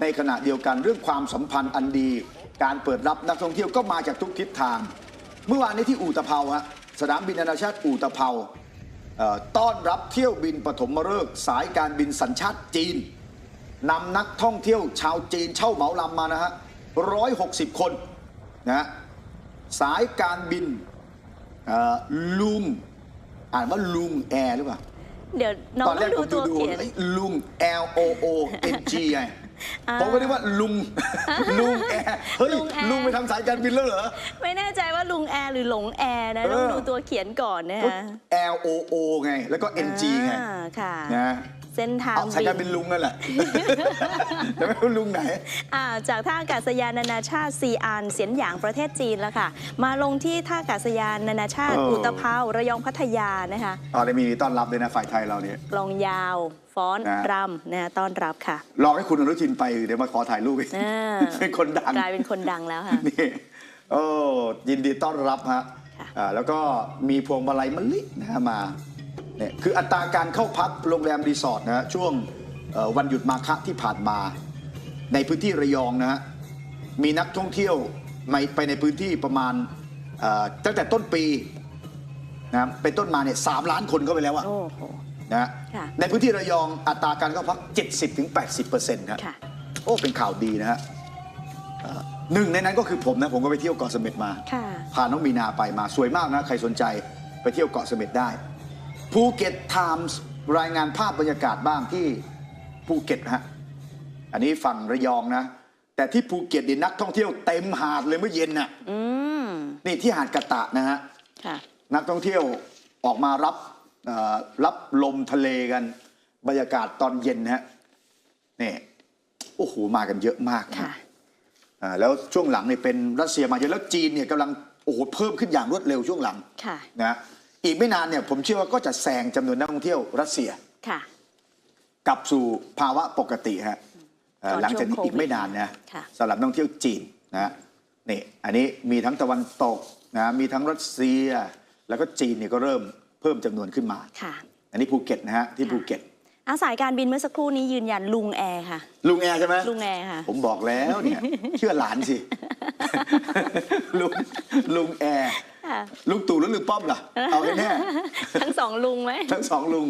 ในขณะเดียวกันเรื่องความสัมพันธ์อันดี การเปิดรับนักท่องเที่ยวก็มาจากทุกทิศทาง เมื่อวานนี้ที่อู่ตะเภาฮะสนามบินนานาชาติอู่ตะเภาเอ่อต้อนรับเที่ยวบินปฐมฤกษ์สายการบินสัญชาติจีนนำนักท่องเที่ยวชาวจีนเช่าเหมาลำมานะฮะร้อยหกสิบคนนะฮะสายการบินเอ่อลุงอ่านว่าลุงแอร์หรือเปล่า เดี๋ยวน้องตอนแรต้อกงผดูมดูตัวดูเขียนเอ้ยลุง L O O N G ไงอ่า ผมก็นึกว่าลุง ลุงแอร์เฮ้ย ลุงแอร์ ลุงไปทำสายการบินแล้วเหรอ ไม่แน่ใจว่าลุงแอร์หรือหลงแอร์นะเออต้องดูตัวเขียนก่อนนะก็ฮะ L O O ไง แล้วก็ N G ไงอ่าค่ะ นะ เส้นทางเอาสายการบินลุงนั่นแหละแต่ไม่รู้ลุงไหนอ่าจากท่าอากาศยานนานาชาติซีอานเสียนหยางประเทศจีนแล้วค่ะ มาลงที่ท่าอากาศยานนานาชาติเอออุอุตภเปาระยองพัทยานะคะอ๋อได้มีต้อนรับเลยนะฝ่ายไทยเราเนี่ยกลองยาวฟ้อนนะรำนะต้อนรับค่ะรอให้คุณอนุทินไปเดี๋ยวมาขอถ่ายรูปอีกอ่าเป็นคนดังกลายเป็นคนดังแล้วค่ะนี่โอ้ยินดีต้อนรับฮะค่ะอ่าแล้วก็มีพวงมาลัยมะลินะฮะมา เนี่ยคืออัตราการเข้าพักโรงแรมรีสอร์ทนะฮะช่วงเอ่อวันหยุดมาฆะที่ผ่านมา ในพื้นที่ระยองนะฮะมีนักท่องเที่ยวมาไปในพื้นที่ประมาณเอ่อตั้งแต่ต้นปีนะเป็นต้นมาเนี่ยสามล้านคนเข้าไปแล้วอะโอ้โหนะฮะค่ะในพื้นที่ระยองอัตราการเข้าพัก 70-80%ครับค่ะโอ้เป็นข่าวดีนะฮะเอ่อหนึ่งในนั้นก็คือผมนะผมก็ไปเที่ยวเกาะเสม็ดมาค่ะพาน้องมีนาไปมาสวยมากนะใครสนใจไปเที่ยวเกาะเสม็ดได้ ภูเก็ตไทมส์รายงานภาพบรรยากาศบ้างที่ภูเก็ตนะฮะ อันนี้ฝั่งระยองนะ แต่ที่ภูเก็ตนี่นักท่องเที่ยวเต็มหาดเลยเมื่อเย็นน่ะอืมนี่ที่หาดกะตะนะฮะค่ะนักท่องเที่ยวออกมารับเอ่อรับลมทะเลกัน บรรยากาศตอนเย็นนะฮะนี่โอ้โหมากันเยอะมากนะค่ะอ่าแล้วช่วงหลังเนี่ยเป็นรัสเซียมาเยอะแล้วจีนเนี่ยกำลังโอ้โหเพิ่มขึ้นอย่างรวดเร็วช่วงหลังค่ะนะ อีกไม่นานเนี่ยผมเชื่อว่าก็จะแซงจำนวนนักท่องเที่ยวรัสเซียค่ะ กลับสู่ภาวะปกติฮะเอ่อก่อนหลังจากนี้ช่วงโควิดอีกไม่นานนะค่ะสำหรับนักท่องเที่ยวจีนนะนี่อันนี้มีทั้งตะวันตกนะมีทั้งรัสเซีย แล้วก็จีนเนี่ยก็เริ่มเพิ่มจำนวนขึ้นมาค่ะ อันนี้ภูเก็ตนะฮะที่ค่ะภูเก็ตอาสายการบินเมื่อสักครู่นี้ยืนยันลุงแอร์ค่ะ ลุงแอร์ใช่ไหมลุงแอร์ค่ะ ผมบอกแล้วเนี่ยเชื่อหลานสิ ลุงลุงแอร์ค่ะ ลุงตู่หรือลุงป้อมล่ะ เอาให้แน่ ทั้งสองลุงไหม ทั้งสองลุง